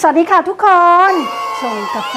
สวัสดีค่ะทุกคนชงกาแฟ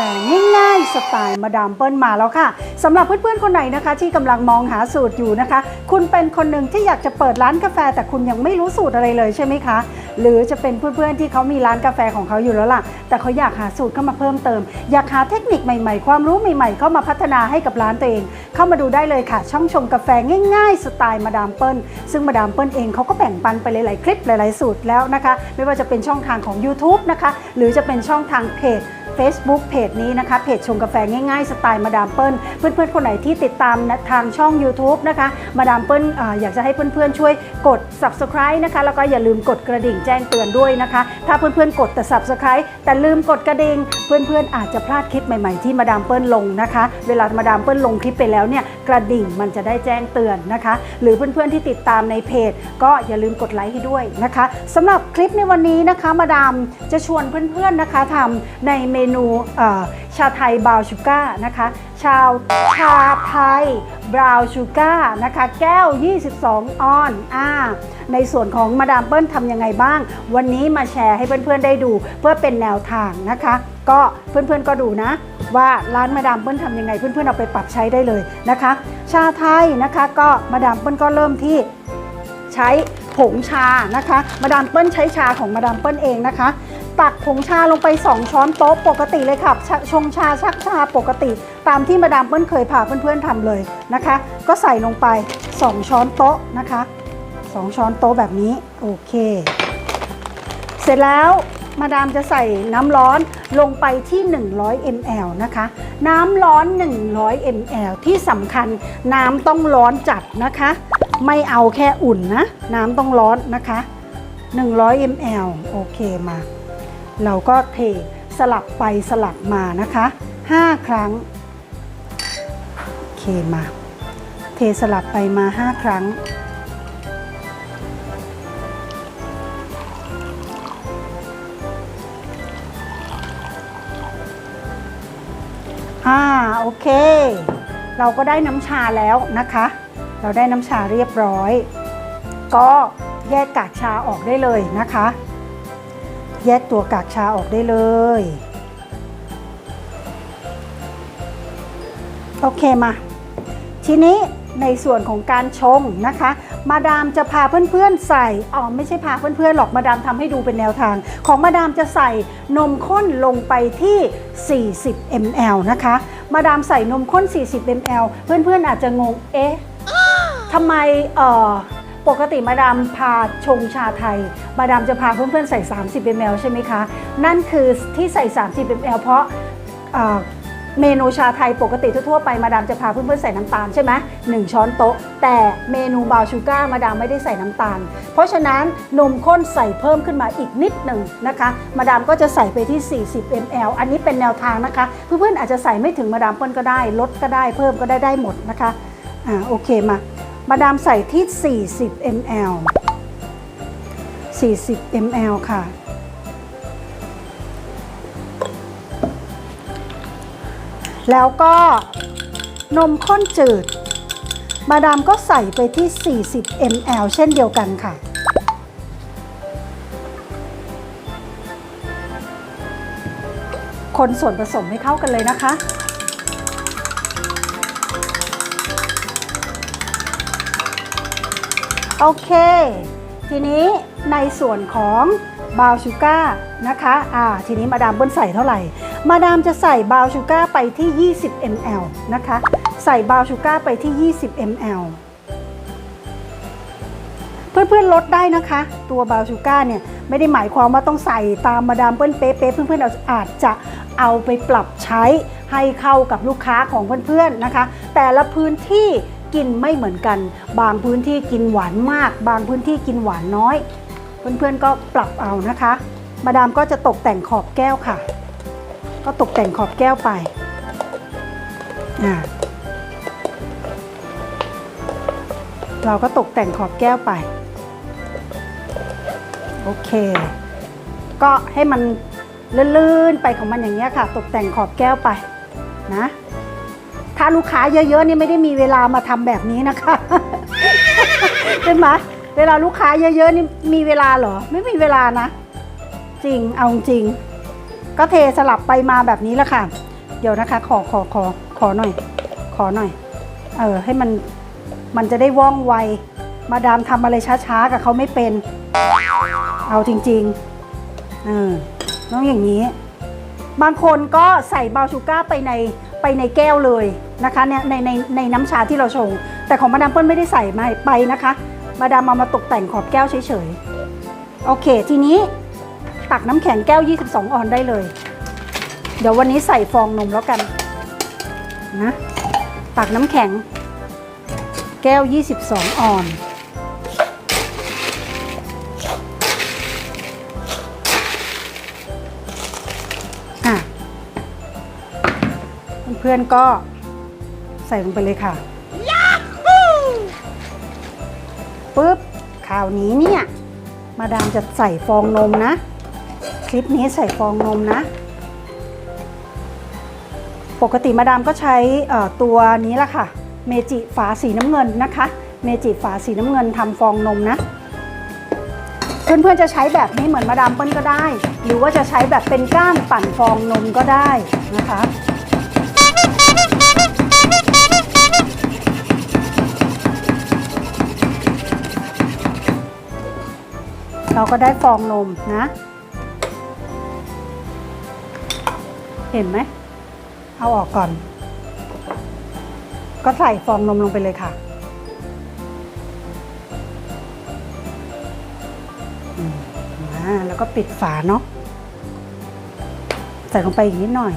ง่ายๆสไตล์มาดามเปิ้ลมาแล้วค่ะสำหรับเพื่อนๆคนไหนนะคะ ที่กำลังมองหาสูตรอยู่นะคะ คุณเป็นคนหนึ่งที่อยากจะเปิดร้านกาแฟ แต่คุณยังไม่รู้สูตรอะไรเลยใช่ไหมคะ หรือจะเป็นเพื่อนๆที่เขามีร้านกาแฟของเขาอยู่แล้วล่ะ แต่เขาอยากหาสูตรเข้ามาเพิ่มเติม อยากหาเทคนิคใหม่ๆ ความรู้ใหม่ๆ เข้ามาพัฒนาให้กับร้านตัวเอง เข้ามาดูได้เลยค่ะ ช่องชงกาแฟง่ายๆ สไตล์มาดามเปิ้ลซึ่งมาดามเปิ้ลเองเขาก็แบ่งปันไปหลายๆคลิปหลายๆสูตรแล้วนะคะ ไม่ว่าจะเป็นช่องทางของ YouTube นะคะ หรือจะเป็นช่องทางเพจ Facebook เพจนี้นะคะ เพจชงกาแฟง่ายๆ สไตล์มาดามเปิ้ลเพื่อนๆ คนไหนที่ติดตามทางช่อง YouTube นะคะ มาดามเปิ้ลออยากจะให้เพื่อนๆ ช่วยกด Subscribe นะคะ แล้วก็อย่าลืมกดกระดิ่งแจ้งเตือนด้วยนะคะ ถ้าเพื่อนๆ กดแต่ Subscribe แต่ลืมกดกระดิ่งเพื่อนๆ อาจจะพลาดคลิปใหม่ๆ ที่มาดามเปิ้ลลงนะคะ เวลามาดามเปิ้ลลงคลิปไปแล้วเนี่ยกระดิ่งมันจะได้แจ้งเตือนนะคะ หรือเพื่อนๆ ที่ติดตามในเพจ ก็อย่าลืมกดไลค์ให้ด้วยนะคะสำหรับคลิปในวันนี้นะคะ มาดามจะชวนเพื่อนๆ นะคะทำในเมนูชาไทยบราวน์ชูการ์นะคะชาวชาไทยบราวน์ชูการ์นะคะแก้ว 22 ออนอ่าในส่วนของมาดามเปิ้ลทำยังไงบ้าง วันนี้มาแชร์ให้เพื่อนๆได้ดูเพื่อเป็นแนวทางนะคะ ก็เพื่อนๆก็ดูนะ ว่าร้านมาดามเปิ้ลทำยังไง เพื่อนๆเอาไปปรับใช้ได้เลยนะคะ ชาไทยนะคะก็มาดามเปิ้ลก็เริ่มที่ใช้ผงชานะคะ มาดามเปิ้ลใช้ชาของมาดามเปิ้ลเองนะคะ ตักผงชาลงไป 2 ช้อนโต๊ะปกติเลยค่ะชชงชาชักชาปกติ ตามที่มาดามเปิ้ลเคยพาเพื่อนๆทำเลยนะคะ ก็ใส่ลงไป 2 ช้อนโต๊ะนะคะ 2 ช้อนโต๊ะแบบนี้โอเค เสร็จแล้วมาดามจะใส่น้ำร้อนลงไปที่ 100 ml นะคะ น้ำร้อน 100 ml ที่สำคัญน้ำต้องร้อนจัดนะคะ ไม่เอาแค่อุ่นนะ น้ำต้องร้อนนะคะ 100 ml โอเคมา เราก็เทสลับไปสลับมานะคะ 5 ครั้ง โอเคมา เทสลับไปมา 5 ครั้ง อ่า โอเค เราก็ได้น้ำชาแล้วนะคะ เราได้น้ำชาเรียบร้อย ก็แยกกากชาออกได้เลยนะคะ แยกตัวกากชาออกได้เลย โอเคมา ทีนี้ในส่วนของการชงนะคะ มาดามจะพาเพื่อนๆใส่อ๋อไม่ใช่พาเพื่อนๆหรอกมาดามทำให้ดูเป็นแนวทาง ของมาดามจะใส่นมข้นลงไปที่ 40 ml นะคะ มาดามใส่นมข้น 40 ml เพื่อนๆอาจจะงงเอ๊ะทำไมเอ่อ ปกติมาดามพาชงชาไทย มาดามจะพาเพื่อนๆใส่ 30 ml ใช่ไหมคะ นั่นคือที่ใส่ 30 ml เพราะเมนูชาไทยปกติทั่วๆไปมาดามจะพาเพื่อนๆใส่น้ำตาลใช่ไหมหนึ่งช้อนโต๊ะ แต่เมนูบราวน์ชูการ์มาดามไม่ได้ใส่น้ำตาล เพราะฉะนั้นนมข้นใส่เพิ่มขึ้นมาอีกนิดหนึ่งนะคะ มาดามก็จะใส่ไปที่ 40 ml อันนี้เป็นแนวทางนะคะ เพื่อนๆอาจจะใส่ไม่ถึงมาดามเปิ้ลก็ได้ ลดก็ได้เพิ่มก็ได้ได้หมดนะคะอ่าโอเคมา มาดามใส่ที่ 40 ml 40 ml ค่ะ แล้วก็นมข้นจืด มาดามก็ใส่ไปที่ 40 ml เช่นเดียวกันค่ะ คนส่วนผสมให้เข้ากันเลยนะคะ โอเค ทีนี้ในส่วนของบราวน์ชูการ์นะคะอ่าทีนี้มาดามเบิ้ลใส่เท่าไหร่ มาดามจะใส่บราวน์ชูการ์ไปที่ 20 ml นะคะ ใส่บราวน์ชูการ์ไปที่ 20 ml เพื่อนๆลดได้นะคะ ตัวบราวน์ชูการ์เนี่ยไม่ได้หมายความว่าต้องใส่ตามมาดามเปิ้ลเป๊ะๆเพื่อนๆอาจจะเอาไปปรับใช้ให้เข้ากับลูกค้าของเพื่อนๆนะคะ แต่ละพื้นที่ กินไม่เหมือนกัน บางพื้นที่กินหวานมาก บางพื้นที่กินหวานน้อย เพื่อนๆก็ปรับเอานะคะ มาดามก็จะตกแต่งขอบแก้วค่ะ ก็ตกแต่งขอบแก้วไปอ่าเราก็ตกแต่งขอบแก้วไป โอเค ก็ให้มันลื่นๆไปของมันอย่างเงี้ยค่ะ ตกแต่งขอบแก้วไปนะ ถ้าลูกค้าเยอะๆนี่ไม่ได้มีเวลามาทำแบบนี้นะคะใช่ไหมเวลาลูกค้าเยอะๆนี่มีเวลาเหรอ ไม่มีเวลานะ จริงเอาจริง ก็เทสลับไปมาแบบนี้ละค่ะ เดี๋ยวนะคะ ขอขอขอขอหน่อย ขอหน่อย เออให้มันมันจะได้ว่องไว มาดามทำอะไรช้าๆกับเขาไม่เป็น เอาจริงๆเออต้องอย่างนี้ บางคนก็ใส่บาชูก้าไปในไปในแก้วเลย นะคะเนี่ยในในในน้ำชาที่เราชง แต่ของมาดามเปิ้ลไม่ได้ใส่มาไปนะคะ มาดามเอามาตกแต่งขอบแก้วเฉยๆ โอเค ทีนี้ตักน้ำแข็งแก้ว 22 ออนได้เลย เดี๋ยววันนี้ใส่ฟองนมแล้วกันนะตักน้ำแข็ง แก้ว 22 ออนอะเพื่อนก็ ส่ลงไปเลยค่ะปุ๊บข่าวนี้เนี่ย มาดามจะใส่ฟองนมนะ คลิปนี้ใส่ฟองนมนะ ปกติมาดามก็ใช้เอ่อตัวนี้ละค่ะ เมจิฝาสีน้ำเงินนะคะ เมจิฝาสีน้ำเงินทำฟองนมนะ เพื่อนๆจะใช้แบบนี้เหมือนมาดามเปิ้ลก็ได้ หรือว่าจะใช้แบบเป็นก้านปั่นฟองนมก็ได้นะคะ เราก็ได้ฟองนมนะ เห็นไหม เอาออกก่อน ก็ใส่ฟองนมลงไปเลยค่ะมาแล้วก็ปิดฝาเนาะใส่ลงไปอีกนิดหน่อย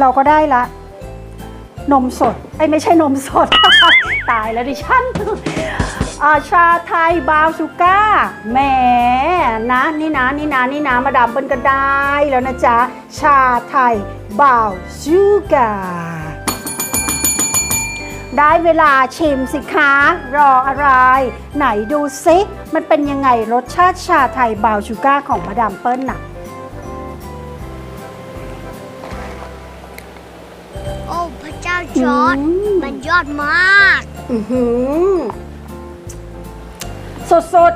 เราก็ได้ละ นมสด ไอ้ไม่ใช่นมสด ตายแล้วดิฉันอ่าชาไทยบราวน์ชูก้าร์แหมนะนี่นะนี่นะนี่นะมาดามเปิ้ลก็ได้แล้วนะจ๊ะ ชาไทยบราวน์ชูการ์ได้เวลาชิมสิคะ รออะไร ไหนดูซิมันเป็นยังไงรสชาติชาไทยบราวน์ชูการ์ของมาดามเปิ้ลน่ะ โอ้ พระเจ้าจอร์ดอืมมันยอดมาก อือหือสด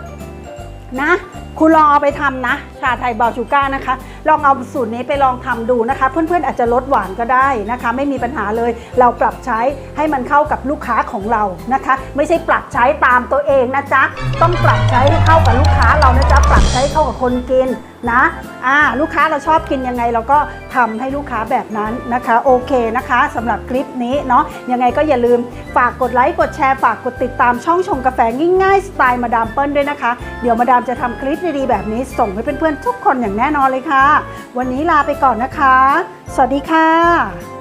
ๆ นะ คุณลองเอาไปทำนะ ชาไทยบาวน์ชูก้าร์นะคะ ลองเอาสูตรนี้ไปลองทำดูนะคะ เพื่อนๆอาจจะลดหวานก็ได้นะคะ ไม่มีปัญหาเลย เราปรับใช้ให้มันเข้ากับลูกค้าของเรานะคะ ไม่ใช่ปรับใช้ตามตัวเองนะจ๊ะ ต้องปรับใช้ให้เข้ากับลูกค้าเรานะจ๊ะ ปรับใช้เข้ากับคนกิน นะอ่าลูกค้าเราชอบกินยังไงเราก็ทำให้ลูกค้าแบบนั้นนะคะโอเคนะคะสำหรับคลิปนี้เนาะยังไงก็อย่าลืมฝากกดไลค์กดแชร์ฝากกดติดตามช่องชงกาแฟง่ายๆสไตล์มาดามเปิ้ลด้วยนะคะ เดี๋ยวมาดามจะทำคลิปดีๆแบบนี้ส่งให้เพื่อนๆทุกคนอย่างแน่นอนเลยค่ะ วันนี้ลาไปก่อนนะคะ สวัสดีค่ะ